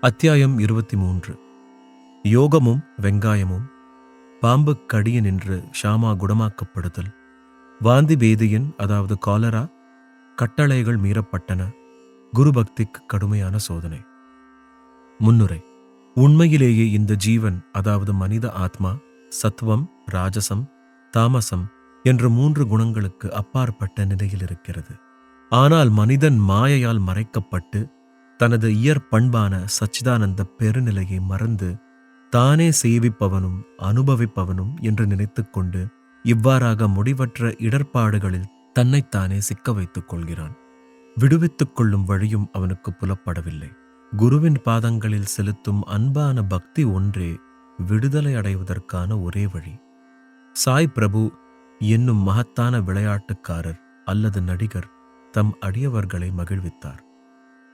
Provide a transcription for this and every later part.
அத்தியாயம் இருபத்தி மூன்று யோகமும் வெங்காயமும். பாம்பு கடிய நின்று ஷாமா குணமாக்கப்படுதல். வாந்தி பேதியின் அதாவது காலரா கட்டளைகள் மீறப்பட்டன. குருபக்திக்கு கடுமையான சோதனை. முன்னுரை. உண்மையிலேயே இந்த ஜீவன் அதாவது மனித ஆத்மா சத்துவம் ராஜசம் தாமசம் என்ற மூன்று குணங்களுக்கு அப்பாற்பட்ட நிலையில் இருக்கிறது. ஆனால் மனிதன் மாயையால் மறைக்கப்பட்டு தனது இயற்பண்பான சச்சிதானந்த பெருநிலையை மறந்து தானே சேவிப்பவனும் அனுபவிப்பவனும் என்று நினைத்துக்கொண்டு இவ்வாறாக முடிவற்ற இடர்பாடுகளில் தன்னைத்தானே சிக்க வைத்துக் கொள்கிறான். விடுவித்துக் கொள்ளும் வழியும் அவனுக்கு புலப்படவில்லை. குருவின் பாதங்களில் செலுத்தும் அன்பான பக்தி ஒன்றே விடுதலை அடைவதற்கான ஒரே வழி. சாய் பிரபு என்னும் மகத்தான விளையாட்டுக்காரர் அல்லது நடிகர் தம் அடியவர்களை மகிழ்வித்தார்.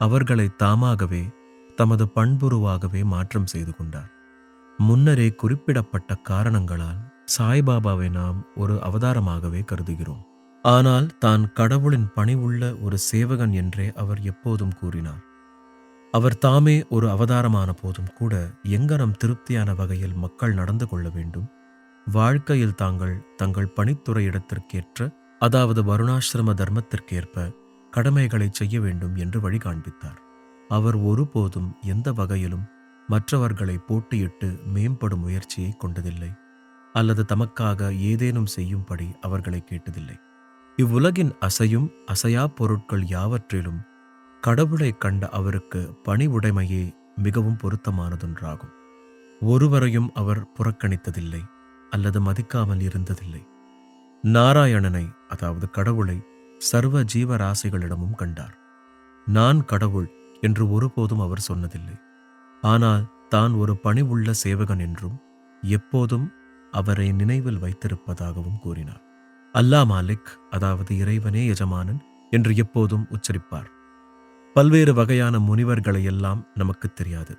அவர்களை தாமாகவே தமது பண்புருவாகவே மாற்றம் செய்து கொண்டார். முன்னரே குறிப்பிடப்பட்ட காரணங்களால் சாய்பாபாவை நாம் ஒரு அவதாரமாகவே கருதுகிறோம். ஆனால் தான் கடவுளின் பணிவுள்ள ஒரு சேவகன் என்றே அவர் எப்போதும் கூறினார். அவர் தாமே ஒரு அவதாரமான போதும் கூட எங்கனம் திருப்தியான வகையில் மக்கள் நடந்து கொள்ள வேண்டும். வாழ்க்கையில் தாங்கள் தங்கள் பணித்துறை இடத்திற்கேற்ற அதாவது வருணாசிரம தர்மத்திற்கேற்ப கடமைகளை செய்ய வேண்டும் என்று வழி காண்பித்தார் அவர் ஒருபோதும் எந்த வகையிலும் மற்றவர்களை போட்டியிட்டு மேம்படும் முயற்சியை கொண்டதில்லை அல்லது தமக்காக ஏதேனும் செய்யும்படி அவர்களை கேட்டதில்லை. இவ்வுலகின் அசையும் அசையா பொருட்கள் யாவற்றிலும் கடவுளை கண்ட அவருக்கு பணிவுடைமையே மிகவும் பொருத்தமானதொன்றாகும். ஒருவரையும் அவர் புறக்கணித்ததில்லை அல்லது மதிக்காமல் இருந்ததில்லை. நாராயணனை அதாவது கடவுளை சர்வ ஜீவராசிகளிடமும் கண்டார். நான் கடவுள் என்று ஒருபோதும் அவர் சொன்னதில்லை. ஆனால் தான் ஒரு பணிவுள்ள சேவகன் என்றும் எப்போதும் அவரை நினைவில் வைத்திருப்பதாகவும் கூறினார். அல்லா மாலிக் அதாவது இறைவனே எஜமானன் என்று எப்போதும் உச்சரிப்பார். பல்வேறு வகையான முனிவர்களை எல்லாம் நமக்கு தெரியாது.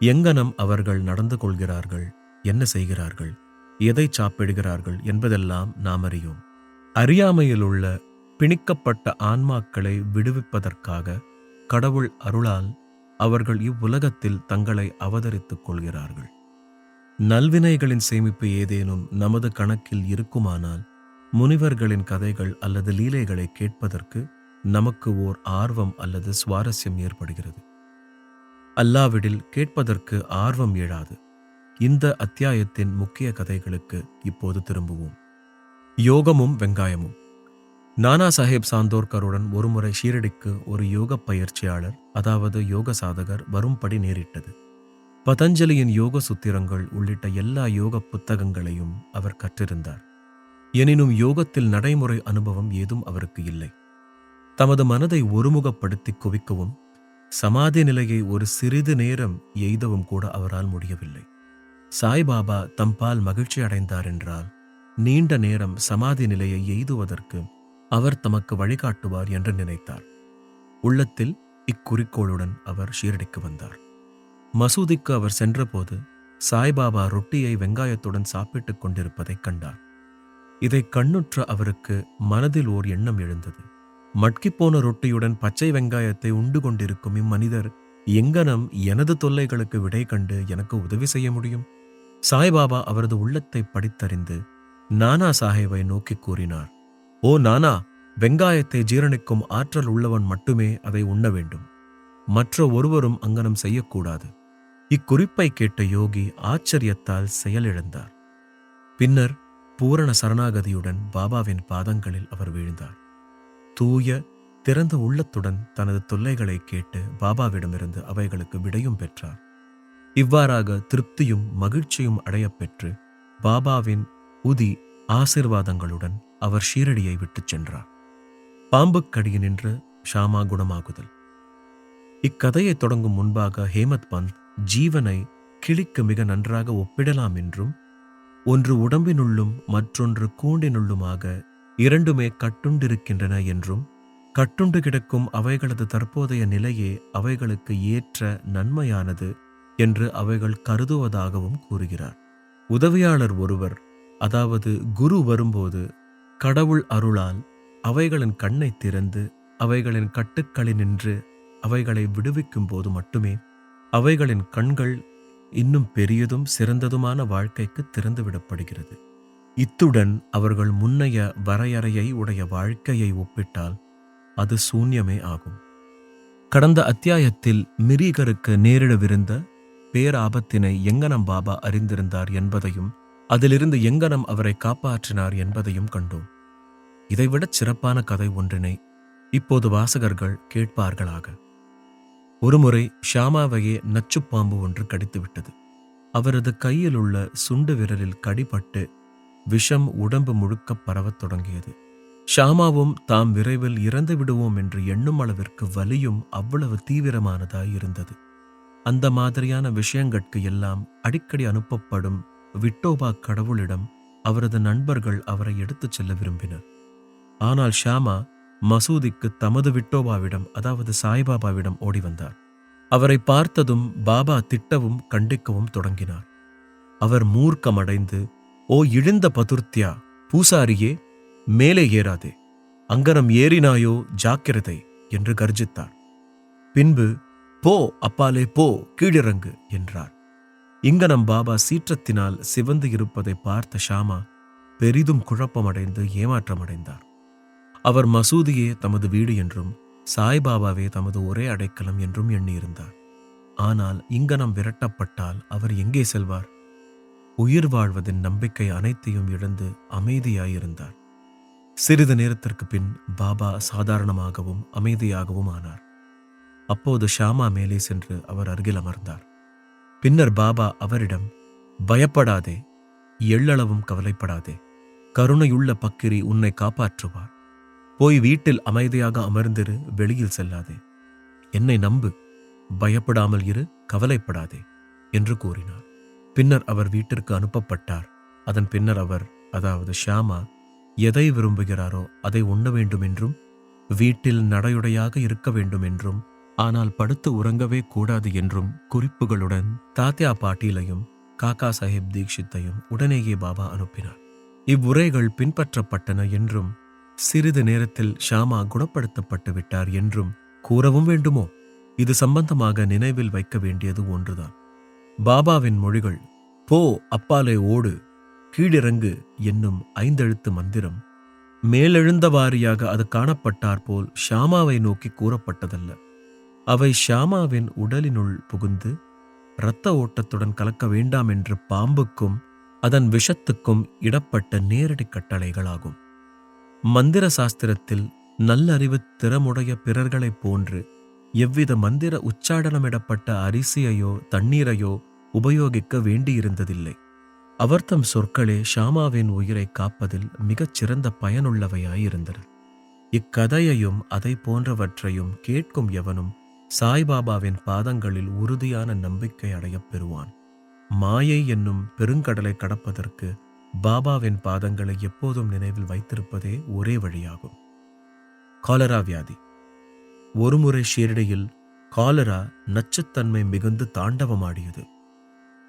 எங்கனம் அவர்கள் நடந்து கொள்கிறார்கள் என்ன செய்கிறார்கள் எதை சாப்பிடுகிறார்கள் என்பதெல்லாம் நாம் அறியோம். அறியாமையில் உள்ள பிணிக்கப்பட்ட ஆன்மாக்களை விடுவிப்பதற்காக கடவுள் அருளால் அவர்கள் இவ்வுலகத்தில் தங்களை அவதரித்துக் கொள்கிறார்கள். நல்வினைகளின் சேமிப்பு ஏதேனும் நமது கணக்கில் இருக்குமானால் முனிவர்களின் கதைகள் அல்லது லீலைகளை கேட்பதற்கு நமக்கு ஓர் ஆர்வம் அல்லது சுவாரஸ்யம் ஏற்படுகிறது. அல்லாவிடில் கேட்பதற்கு ஆர்வம் எழாது. இந்த அத்தியாயத்தின் முக்கிய கதைகளுக்கு இப்போது திரும்புவோம். யோகமும் வெங்காயமும். நானா சாஹேப் சாந்தோர்கருடன் ஒருமுறை ஷீரடிக்கு ஒரு யோக பயிற்சியாளர் அதாவது யோக சாதகர் வரும்படி நேரிட்டது. பதஞ்சலியின் யோக சுத்திரங்கள் உள்ளிட்ட எல்லா யோக புத்தகங்களையும் அவர் கற்றிருந்தார். எனினும் யோகத்தில் நடைமுறை அனுபவம் ஏதும் அவருக்கு இல்லை. தமது மனதை ஒருமுகப்படுத்தி குவிக்கவும் சமாதி நிலையை ஒரு சிறிது நேரம் எய்தவும் கூட அவரால் முடியவில்லை. சாய்பாபா தம்பால் மகிழ்ச்சி அடைந்தார் என்றால் நீண்ட நேரம் சமாதி நிலையை எய்துவதற்கு அவர் தமக்கு வழிகாட்டுவார் என்று நினைத்தார். உள்ளத்தில் இக்குறிக்கோளுடன் அவர் ஷீரடிக்கு வந்தார். மசூதிக்கு அவர் சென்றபோது சாய்பாபா ரொட்டியை வெங்காயத்துடன் சாப்பிட்டுக் கொண்டிருப்பதைக் கண்டார். இதை கண்ணுற்ற அவருக்கு மனதில் ஓர் எண்ணம் எழுந்தது. மட்கிப்போன ரொட்டியுடன் பச்சை வெங்காயத்தை உண்டு கொண்டிருக்கும் இம்மனிதர் எங்கனம் எனது தொல்லைகளுக்கு விடை கண்டு எனக்கு உதவி செய்ய முடியும்? சாய்பாபா அவரது உள்ளத்தை படித்தறிந்து நானா சாஹேவை நோக்கி கூறினார் ஓ நானா வெங்காயத்தை ஜீரணிக்கும் ஆற்றல் உள்ளவன் மட்டுமே அதை உண்ண வேண்டும். மற்ற ஒருவரும் அங்கனம் செய்யக்கூடாது. இக்குறிப்பை கேட்ட யோகி ஆச்சரியத்தால் செயலிழந்தார். பின்னர் பூரண சரணாகதியுடன் பாபாவின் பாதங்களில் அவர் வீழ்ந்தார். தூய திறந்த உள்ளத்துடன் தனது தொல்லைகளை கேட்டு பாபாவிடமிருந்து அவைகளுக்கு விடையும் பெற்றார். இவ்வாறாக திருப்தியும் மகிழ்ச்சியும் அடையப்பெற்று பாபாவின் உதி ஆசிர்வாதங்களுடன் அவர் ஷீரடியை விட்டுச் சென்றார். பாம்புக்கடியில் நின்று ஷாமா குணமாகுதல். இக்கதையை தொடங்கும் முன்பாக ஹேமத் பந்த் ஜீவனை கிளிக்கு மிக நன்றாக ஒப்பிடலாம் என்றும் ஒன்று உடம்பினுள்ளும் மற்றொன்று கூண்டினுள்ளுமாக இரண்டுமே கட்டுண்டிருக்கின்றன என்றும் கட்டுண்டு கிடக்கும் அவைகளது தற்போதைய நிலையே அவைகளுக்கு ஏற்ற நன்மையானது என்று அவைகள் கருதுவதாகவும் கூறுகிறார். உதவியாளர் ஒருவர் அதாவது குரு வரும்போது கடவுள் அருளால் அவைகளின் கண்ணை திறந்து அவைகளின் கட்டுக்களினின்று அவைகளை விடுவிக்கும் போது மட்டுமே அவைகளின் கண்கள் இன்னும் பெரியதும் சிறந்ததுமான வாழ்க்கைக்கு திறந்துவிடப்படுகிறது இத்துடன் அவர்கள் முன்னைய வரையறையை உடைய வாழ்க்கையை ஒப்பிட்டால் அது சூன்யமே ஆகும். கடந்த அத்தியாயத்தில் மிரீகருக்கு நேரிடவிருந்த பேராபத்தினை எங்கனம் பாபா அறிந்திருந்தார் என்பதையும் அதிலிருந்து எங்கனம் அவரை காப்பாற்றினார் என்பதையும் கண்டோம். இதைவிடச் சிறப்பான கதை ஒன்றினை இப்போது வாசகர்கள் கேட்பார்களாக. ஒருமுறை ஷாமாவையே நச்சுப்பாம்பு ஒன்று கடித்துவிட்டது. அவரது கையில் உள்ள சுண்டு விரலில் கடிபட்டு விஷம் உடம்பு முழுக்க பரவத் தொடங்கியது. ஷாமாவும் தாம் விரைவில் இறந்து விடுவோம் என்று எண்ணும் அளவிற்கு வலியும் அவ்வளவு தீவிரமானதாய் இருந்தது அந்த மாதிரியான விஷயங்கட்கு எல்லாம் அடிக்கடி அனுப்பப்படும் விட்டோபா கடவுளிடம் அவரது நண்பர்கள் அவரை எடுத்துச் செல்ல விரும்பினர். ஆனால் ஷாமா மசூதிக்கு தமது விட்டோபாவிடம் அதாவது சாய்பாபாவிடம் ஓடி வந்தார். அவரை பார்த்ததும் பாபா திட்டவும் கண்டிக்கவும் தொடங்கினார். அவர் மூர்க்கமடைந்து ஓ இழிந்த பதுர்த்தியா பூசாரியே மேலே ஏறாதே அங்கனம் ஏறினாயோ ஜாக்கிரதை என்று கர்ஜித்தார். பின்பு போ அப்பாலே போ கீழிறங்கு என்றார். இங்கனம் பாபா சீற்றத்தினால் சிவந்து இருப்பதை பார்த்த ஷாமா பெரிதும் குழப்பமடைந்து ஏமாற்றமடைந்தார். அவர் மசூதியே தமது வீடு என்றும் சாய்பாபாவே தமது ஒரே அடைக்கலம் என்றும் எண்ணியிருந்தார். ஆனால் இங்கனம் விரட்டப்பட்டால் அவர் எங்கே செல்வார்? உயிர் வாழ்வதின் நம்பிக்கை அனைத்தையும் இழந்து அமைதியாயிருந்தார். சிறிது நேரத்திற்கு பின் பாபா சாதாரணமாகவும் அமைதியாகவும் ஆனார். அப்போது ஷாமா மேலே சென்று அவர் அருகில் அமர்ந்தார். பின்னர் பாபா அவரிடம் பயப்படாதே எள்ளளவும் கவலைப்படாதே. கருணையுள்ள பக்கிரி உன்னை காப்பாற்றுவார். போய் வீட்டில் அமைதியாக அமர்ந்திரு வெளியில் செல்லாதே. என்னை நம்பு பயப்படாமல் இரு கவலைப்படாதே என்று கூறினார். பின்னர் அவர் வீட்டிற்கு அனுப்பப்பட்டார். அதன் பின்னர் அவர் அதாவது ஷியாமா எதை விரும்புகிறாரோ அதை உண்ண வேண்டும் என்றும் வீட்டில் நடையுடையாக இருக்க வேண்டும் என்றும் ஆனால் படுத்து உறங்கவே கூடாது என்றும் குறிப்புகளுடன் தாத்யா பாட்டீலையும் காக்கா சாஹிப் தீக்ஷித்தையும் உடனேயே பாபா அனுப்பினார். இவ்வுரைகள் பின்பற்றப்பட்டன என்றும் சிறிது நேரத்தில் ஷாமா குணப்படுத்தப்பட்டு விட்டார் என்றும் கூறவும் வேண்டுமோ? இது சம்பந்தமாக நினைவில் வைக்க வேண்டியது ஒன்றுதான். பாபாவின் மொழிகள் போ அப்பாலே ஓடு கீழிறங்கு என்னும் ஐந்தெழுத்து மந்திரம் மேலெழுந்த வாரியாக அது காணப்பட்டாற்போல் ஷாமாவை நோக்கி கூறப்பட்டதல்ல. அவை ஷாமாவின் உடலினுள் புகுந்து இரத்த ஓட்டத்துடன் கலக்க வேண்டாம் என்று பாம்புக்கும் அதன் விஷத்துக்கும் இடப்பட்ட நேரடி கட்டளைகளாகும். மந்திர சாஸ்திரத்தில் நல்லறிவு திறமுடைய பிறர்களைப் போன்று எவ்வித மந்திர உச்சாடனமிடப்பட்ட அரிசியையோ தண்ணீரையோ உபயோகிக்க வேண்டியிருந்ததில்லை. அவர்தம் சொற்களே ஷாமாவின் உயிரை காப்பதில் மிகச் சிறந்த பயனுள்ளவையாயிருந்தன. இக்கதையையும் அதை போன்றவற்றையும் கேட்கும் எவனும் சாய்பாபாவின் பாதங்களில் உறுதியான நம்பிக்கை அடையப் பெறுவான். மாயை என்னும் பெருங்கடலை கடப்பதற்கு பாபாவின் பாதங்களை எப்போதும் நினைவில் வைத்திருப்பதே ஒரே வழியாகும். காலரா வியாதி. ஒருமுறை ஷீரடியில் காலரா நச்சுத்தன்மை மிகுந்து தாண்டவமாடியது.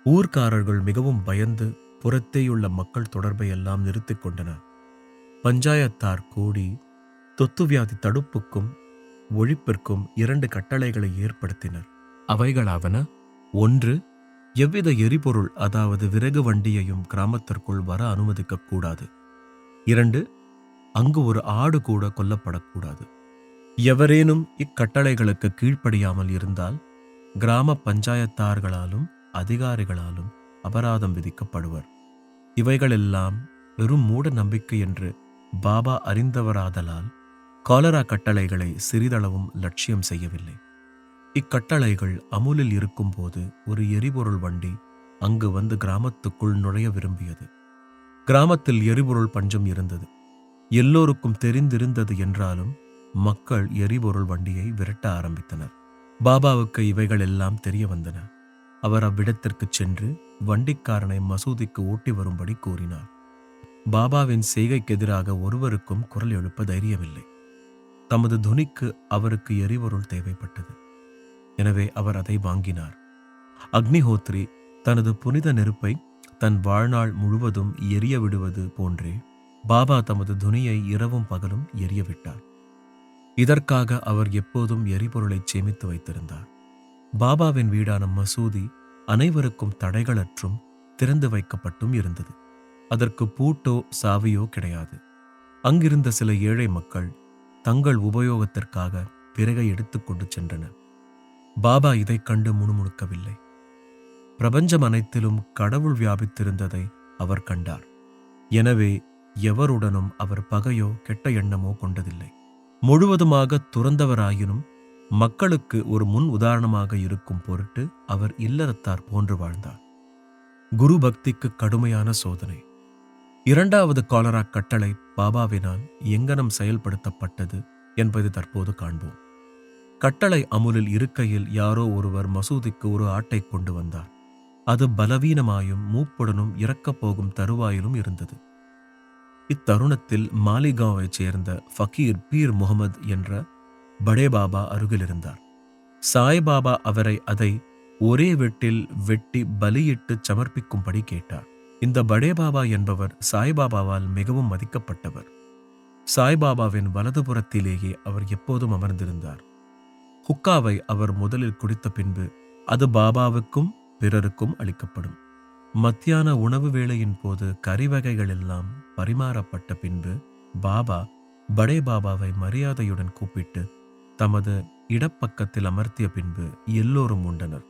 ஊர்க்காரர்கள் மிகவும் பயந்து புறத்தேயுள்ள மக்கள் தொடர்பை எல்லாம் நிறுத்திக் கொண்டனர். பஞ்சாயத்தார் கூடி தொத்து வியாதி தடுப்புக்கும் ஒழிப்பிற்கும் இரண்டு கட்டளைகளை ஏற்படுத்தினர். அவைகளாவன ஒன்று எவ்வித எரிபொருள் அதாவது விறகு வண்டியையும் கிராமத்திற்குள் வர அனுமதிக்கக்கூடாது. இரண்டு அங்கு ஒரு ஆடு கூட கொல்லப்படக்கூடாது. எவரேனும் இக்கட்டளைகளுக்கு கீழ்ப்படியாமல் இருந்தால் கிராம பஞ்சாயத்தார்களாலும் அதிகாரிகளாலும் அபராதம் விதிக்கப்படுவர். இவைகளெல்லாம் வெறும் மூட நம்பிக்கை என்று பாபா அறிந்தவராதலால் காலரா கட்டளைகளை சிறிதளவும் லட்சியம் செய்யவில்லை. இக்கட்டளைகள் அமுலில் இருக்கும்போது ஒரு எரிபொருள் வண்டி அங்கு வந்து கிராமத்துக்குள் நுழைய விரும்பியது. கிராமத்தில் எரிபொருள் பஞ்சம் இருந்தது. எல்லோருக்கும் தெரிந்திருந்தது என்றாலும் மக்கள் எரிபொருள் வண்டியை விரட்ட ஆரம்பித்தனர். பாபாவுக்கு இவைகள் எல்லாம் தெரிய வந்தன. அவர் அவ்விடத்திற்குச் சென்று வண்டிக்காரனை மசூதிக்கு ஓட்டி வரும்படி கூறினார். பாபாவின் செய்கைக்கு எதிராக ஒருவருக்கும் குரல் எழுப்ப தைரியமில்லை. தமது துனிக்கு அவருக்கு எரிபொருள் தேவைப்பட்டது. எனவே அவர் அதை வாங்கினார். அக்னிஹோத்ரி தனது புனித நெருப்பை தன் வாழ்நாள் முழுவதும் எரிய விடுவது போன்றே பாபா தமது துனியை இரவும் பகலும் எரியவிட்டார். இதற்காக அவர் எப்போதும் எரிபொருளை சேமித்து வைத்திருந்தார். பாபாவின் வீடான மசூதி அனைவருக்கும் தடைகளற்றும் திறந்து வைக்கப்பட்டும் இருந்தது. அதற்கு பூட்டோ சாவியோ கிடையாது. அங்கிருந்த சில ஏழை மக்கள் தங்கள் உபயோகத்திற்காக பிறகை எடுத்துக்கொண்டு சென்றனர் பாபா இதைக் கண்டு முணுமுணுக்கவில்லை. பிரபஞ்சம் அனைத்திலும் கடவுள் வியாபித்திருந்ததை அவர் கண்டார். எனவே எவருடனும் அவர் பகையோ கெட்ட எண்ணமோ கொண்டதில்லை. முழுவதுமாக துறந்தவராயினும் மக்களுக்கு ஒரு முன் உதாரணமாக இருக்கும் பொருட்டு அவர் இல்லறத்தார் போன்று வாழ்ந்தார். குரு பக்திக்கு கடுமையான சோதனை. இரண்டாவது காலரா கட்டளை பாபாவினால் எங்கனம் செயல்படுத்தப்பட்டது என்பதை தற்போது காண்போம். கட்டளை அமுலில் இருக்கையில் யாரோ ஒருவர் மசூதிக்கு ஒரு ஆட்டை கொண்டு வந்தார். அது பலவீனமாயும் மூப்புடனும் இறக்கப் போகும் தருவாயிலும் இருந்தது. இத்தருணத்தில் மாலிகாவைச் சேர்ந்த ஃபக்கீர் பீர் முகமது என்ற படே பாபா அருகில் இருந்தார் சாய்பாபா அவரை அதை ஒரே வெட்டில் வெட்டி பலியிட்டு சமர்ப்பிக்கும்படி கேட்டார். இந்த படே பாபா என்பவர் சாய்பாபாவால் மிகவும் மதிக்கப்பட்டவர். சாய்பாபாவின் வலதுபுறத்திலேயே அவர் எப்போதும் அமர்ந்திருந்தார். ஹுக்காவை அவர் முதலில் குடித்த பின்பு அது பாபாவுக்கும் பிறருக்கும் அளிக்கப்படும். மத்தியான உணவு வேளையின் போது கறிவகைகள் எல்லாம் பரிமாறப்பட்ட பின்பு பாபா படே பாபாவை மரியாதையுடன் கூப்பிட்டு தமது இடப்பக்கத்தில் அமர்த்திய பின்பு எல்லோரும் உண்டனர்.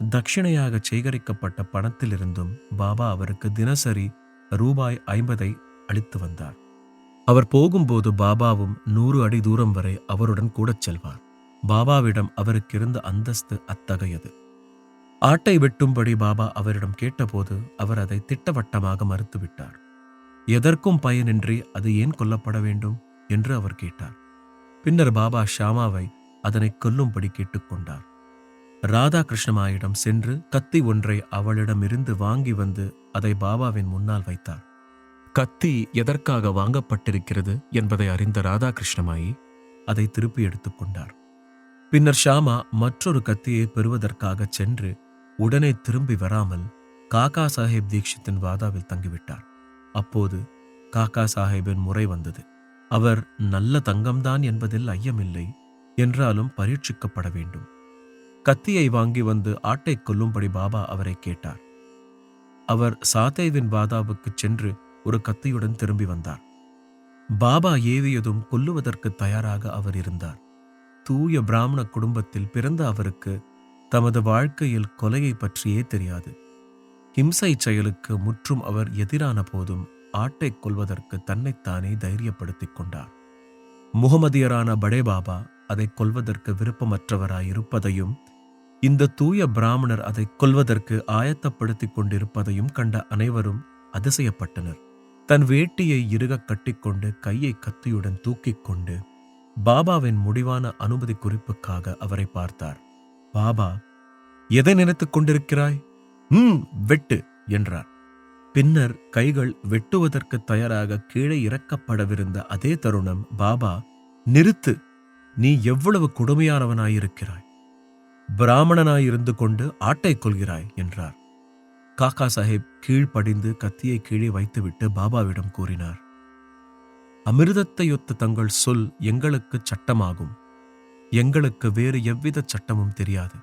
தட்சிணையாக சேகரிக்கப்பட்ட பணத்திலிருந்தும் பாபா அவருக்கு தினசரி ரூபாய் ஐம்பதை அளித்து வந்தார். அவர் போகும்போது பாபாவும் நூறு அடி தூரம் வரை அவருடன் கூடச் செல்வார். பாபாவிடம் அவருக்கிருந்த அந்தஸ்து அத்தகையது. ஆட்டை வெட்டும்படி பாபா அவரிடம் கேட்டபோது அவர் அதை திட்டவட்டமாக மறுத்துவிட்டார். எதற்கும் பயனின்றி அது ஏன் கொல்லப்பட வேண்டும்? என்று அவர் கேட்டார். பின்னர் பாபா ஷாமாவை அதனை கொல்லும்படி கேட்டுக்கொண்டார் ராதாகிருஷ்ணமாயிடம் சென்று கத்தி ஒன்றை அவளிடமிருந்து வாங்கி வந்து அதை பாபாவின் முன்னால் வைத்தார். கத்தி எதற்காக வாங்கப்பட்டிருக்கிறது என்பதை அறிந்த ராதாகிருஷ்ணமாயி அதை திருப்பி எடுத்துக்கொண்டார் பின்னர் ஷாமா மற்றொரு கத்தியை பெறுவதற்காக சென்று உடனே திரும்பி வராமல் காக்கா சாஹேப் தீக்ஷித்தின் வாதாவில் தங்கிவிட்டார். அப்போது காக்கா சாஹேபின் முறை வந்தது. அவர் நல்ல தங்கம்தான் என்பதில் ஐயமில்லை. என்றாலும் பரீட்சிக்கப்பட வேண்டும். கத்தியை வாங்கி வந்து ஆட்டை கொல்லும்படி பாபா அவரை கேட்டார். அவர் சாத்தேவின் பாதாவுக்கு சென்று ஒரு கத்தியுடன் திரும்பி வந்தார். பாபா ஏவியதும் கொல்லுவதற்கு தயாராக அவர் இருந்தார். தூய பிராமண குடும்பத்தில் பிறந்த அவருக்கு தமது வாழ்க்கையில் கொலையை பற்றியே தெரியாது. ஹிம்சை செயலுக்கு முற்றும் அவர் எதிரான போதும் ஆட்டை கொல்வதற்கு தன்னைத்தானே தைரியப்படுத்திக் கொண்டார். முகமதியரான படே பாபா அதை கொல்வதற்கு விருப்பமற்றவராயிருப்பதையும் இந்த தூய பிராமணர் அதை கொல்வதற்கு ஆயத்தப்படுத்திக் கொண்டிருப்பதையும் கண்ட அனைவரும் அதிசயப்பட்டனர். தன் வேட்டியை இறுக கட்டிக்கொண்டு கையை கத்தியுடன் தூக்கிக் கொண்டு பாபாவின் முடிவான அனுமதி குறிப்புக்காக அவரை பார்த்தார். பாபா எதை நினைத்துக் கொண்டிருக்கிறாய்? ம் வெட்டு என்றார். பின்னர் கைகள் வெட்டுவதற்கு தயாராக கீழே இறக்கப்படவிருந்த அதே தருணம் பாபா நிறுத்து. நீ எவ்வளவு கொடுமையானவனாயிருக்கிறாய்? பிராமணனாயிருந்து கொண்டு ஆட்டை கொள்கிறாய் என்றார். காக்கா சாஹேப் கீழ்ப்படிந்து கத்தியை கீழே வைத்துவிட்டு பாபாவிடம் கூறினார் அமிர்தத்தையொத்த தங்கள் சொல் எங்களுக்கு சட்டமாகும். எங்களுக்கு வேறு எவ்வித சட்டமும் தெரியாது.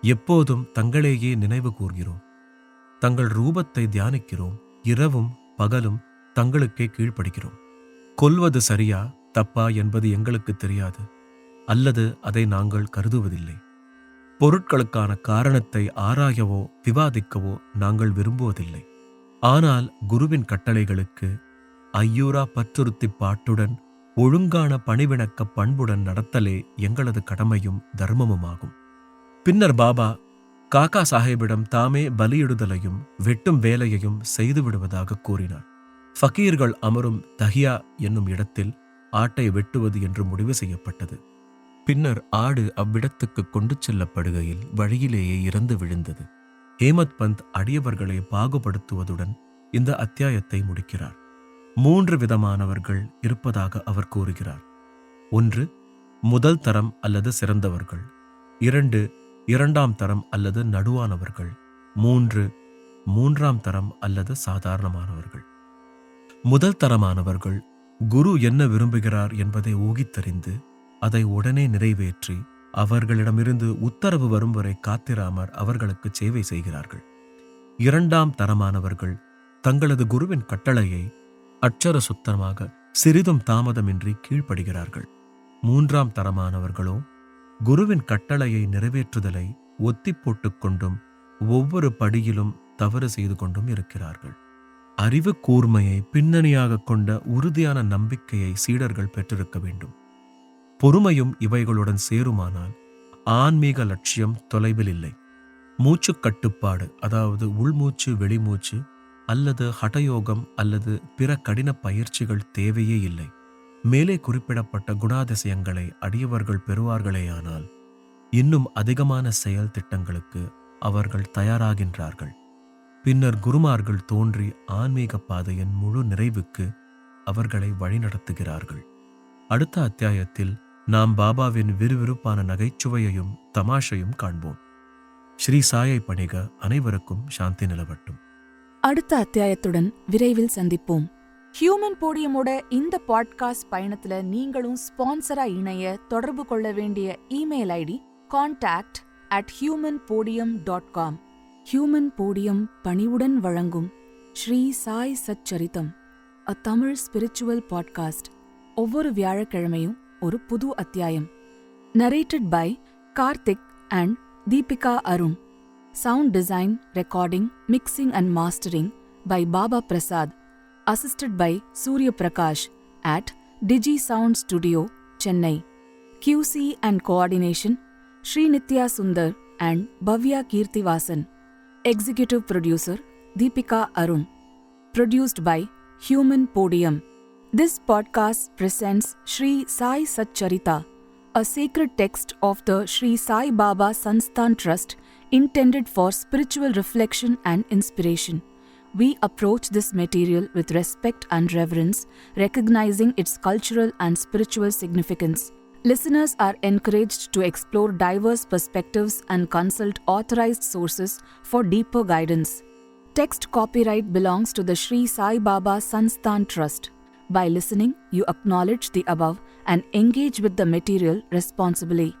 எப்போதும் தங்களையே நினைவு கூர்கிறோம். தங்கள் ரூபத்தை தியானிக்கிறோம். இரவும் பகலும் தங்களுக்கே கீழ்ப்படுகிறோம். கொல்வது சரியா தப்பா என்பது எங்களுக்கு தெரியாது. அல்லது அதை நாங்கள் கருதுவதில்லை. பொருட்களுக்கான காரணத்தை ஆராயவோ விவாதிக்கவோ நாங்கள் விரும்புவதில்லை. ஆனால் குருவின் கட்டளைகளுக்கு ஐயூரா பற்றுறுத்தி பாட்டுடன் ஒழுங்கான பணிவிணக்க பண்புடன் நடத்தலே எங்களது கடமையும் தர்மமுமாகும். பின்னர் பாபா காக்கா சாஹேபிடம் தாமே பலியிடுதலையும் வெட்டும் வேலையையும் செய்துவிடுவதாக கூறினார். ஃபக்கீர்கள் அமரும் தஹியா என்னும் இடத்தில் ஆட்டை வெட்டுவது என்று முடிவு செய்யப்பட்டது. பின்னர் ஆடு அவ்விடத்துக்கு கொண்டு செல்லப்படுகையில் வழியிலேயே இறந்து விழுந்தது. ஹேமத் பந்த் அடியவர்களை பாகுபடுத்துவதுடன் இந்த அத்தியாயத்தை முடிக்கிறார். மூன்று விதமானவர்கள் இருப்பதாக அவர் கூறுகிறார். ஒன்று முதல் தரம் அல்லது சிறந்தவர்கள். இரண்டு இரண்டாம் தரம் அல்லது நடுவானவர்கள். மூன்று மூன்றாம் தரம் அல்லது சாதாரணமானவர்கள். முதல் தரமானவர்கள் குரு என்ன விரும்புகிறார் என்பதை ஊகித்தறிந்து அதை உடனே நிறைவேற்றி அவர்களிடமிருந்து உத்தரவு வரும் வரை காத்திராமர் அவர்களுக்கு சேவை செய்கிறார்கள். இரண்டாம் தரமானவர்கள் தங்களது குருவின் கட்டளையை அட்சர சுத்தமாக சிறிதும் தாமதமின்றி கீழ்ப்படுகிறார்கள். மூன்றாம் தரமானவர்களோ குருவின் கட்டளையை நிறைவேற்றுதலை ஒத்தி கொண்டும் ஒவ்வொரு படியிலும் தவறு செய்து கொண்டும் இருக்கிறார்கள். அறிவு கூர்மையை பின்னணியாக கொண்ட உறுதியான நம்பிக்கையை சீடர்கள் பெற்றிருக்க வேண்டும். பொறுமையும் இவைகளுடன் சேருமானால் ஆன்மீக லட்சியம் தொலைவில் இல்லை. மூச்சு கட்டுப்பாடு அதாவது உள்மூச்சு வெளிமூச்சு அல்லது ஹடயோகம் அல்லது பிற கடின பயிற்சிகள் தேவையே இல்லை. மேலே குறிப்பிடப்பட்ட குணாதிசயங்களை அடியவர்கள் பெறுவார்களேயானால் இன்னும் அதிகமான செயல் திட்டங்களுக்கு அவர்கள் தயாராகின்றார்கள். பின்னர் குருமார்கள் தோன்றி ஆன்மீக பாதையின் முழு நிறைவுக்கு அவர்களை வழிநடத்துகிறார்கள். அடுத்த அத்தியாயத்தில் நாம் பாபாவின் விறுவிறுப்பான நகைச்சுவையையும் தமாஷையும் காண்போம். ஸ்ரீ சாயை பணிக அனைவருக்கும் சாந்தி நிலவட்டும். அடுத்த அத்தியாயத்துடன் விரைவில் சந்திப்போம். ஹியூமன் போடியமோட இந்த பாட்காஸ்ட் பயணத்துல நீங்களும் ஸ்பான்சரா இணைய தொடர்பு கொள்ள வேண்டிய email ID contact at human podium dot com human podium பணிவுடன் வழங்கும் Sri Sai Sacharitham a Tamil spiritual podcast. ஒவ்வொரு வியாழக்கிழமையும் ஒரு புது அத்தியாயம் narrated by Karthik and Deepika Arun sound design recording mixing and mastering by Baba Prasad assisted by Surya Prakash at Digi sound studio Chennai QC and coordination Srinithya Sundar and Bhavya Keerthivasan executive producer Deepika Arun produced by human podium This podcast presents Sri Sai Satcharita, a sacred text of the Sri Sai Baba Sansthan Trust intended for spiritual reflection and inspiration. We approach this material with respect and reverence, recognizing its cultural and spiritual significance. Listeners are encouraged to explore diverse perspectives and consult authorized sources for deeper guidance. Text copyright belongs to the Sri Sai Baba Sansthan Trust. By listening, you acknowledge the above and engage with the material responsibly.